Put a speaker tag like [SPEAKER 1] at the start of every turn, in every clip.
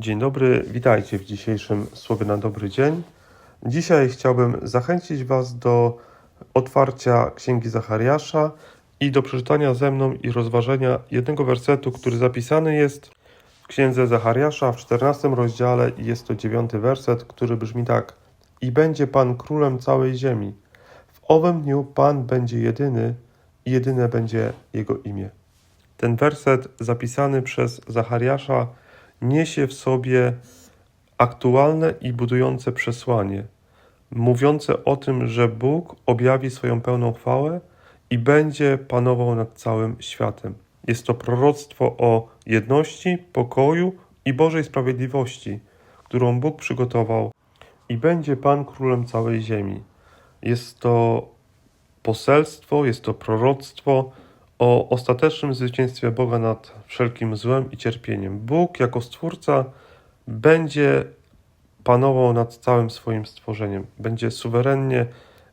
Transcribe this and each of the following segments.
[SPEAKER 1] Dzień dobry, witajcie w dzisiejszym Słowie na Dobry Dzień. Dzisiaj chciałbym zachęcić Was do otwarcia Księgi Zachariasza i do przeczytania ze mną i rozważenia jednego wersetu, który zapisany jest w Księdze Zachariasza w 14 rozdziale i jest to dziewiąty werset, który brzmi tak. I będzie Pan królem całej ziemi. W owym dniu Pan będzie jedyny i jedyne będzie Jego imię. Ten werset zapisany przez Zachariasza niesie w sobie aktualne i budujące przesłanie, mówiące o tym, że Bóg objawi swoją pełną chwałę i będzie panował nad całym światem. Jest to proroctwo o jedności, pokoju i Bożej sprawiedliwości, którą Bóg przygotował i będzie Pan królem całej ziemi. Jest to poselstwo, jest to proroctwo o ostatecznym zwycięstwie Boga nad wszelkim złem i cierpieniem. Bóg jako Stwórca będzie panował nad całym swoim stworzeniem, będzie suwerennie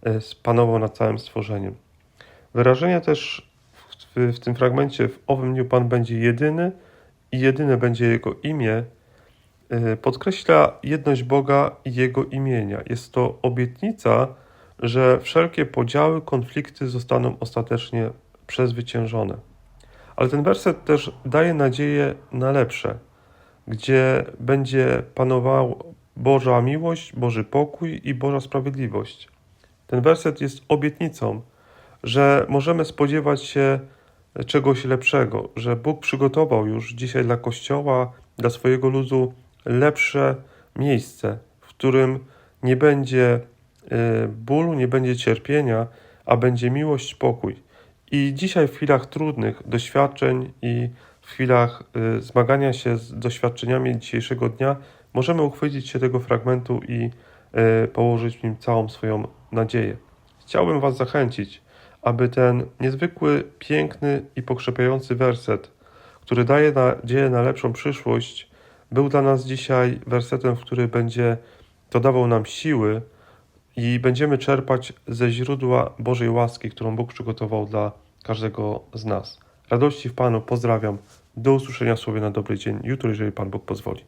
[SPEAKER 1] e, panował nad całym stworzeniem. Wyrażenie też w, w tym fragmencie, w owym dniu Pan będzie jedyny i jedyne będzie Jego imię, e, podkreśla jedność Boga i Jego imienia. Jest to obietnica, że wszelkie podziały, konflikty zostaną ostatecznie przezwyciężone. Ale ten werset też daje nadzieję na lepsze, gdzie będzie panował Boża miłość, Boży pokój i Boża sprawiedliwość. Ten werset jest obietnicą, że możemy spodziewać się czegoś lepszego, że Bóg przygotował już dzisiaj dla Kościoła, dla swojego ludu lepsze miejsce, w którym nie będzie y, bólu, nie będzie cierpienia, a będzie miłość, pokój. I dzisiaj w chwilach trudnych doświadczeń i w chwilach y, zmagania się z doświadczeniami dzisiejszego dnia możemy uchwycić się tego fragmentu i y, położyć w nim całą swoją nadzieję. Chciałbym Was zachęcić, aby ten niezwykły, piękny i pokrzepiający werset, który daje nadzieję na lepszą przyszłość, był dla nas dzisiaj wersetem, który będzie dodawał nam siły i będziemy czerpać ze źródła Bożej łaski, którą Bóg przygotował dla każdego z nas. Radości w Panu, pozdrawiam. Do usłyszenia w słowie na dobry dzień jutro, jeżeli Pan Bóg pozwoli.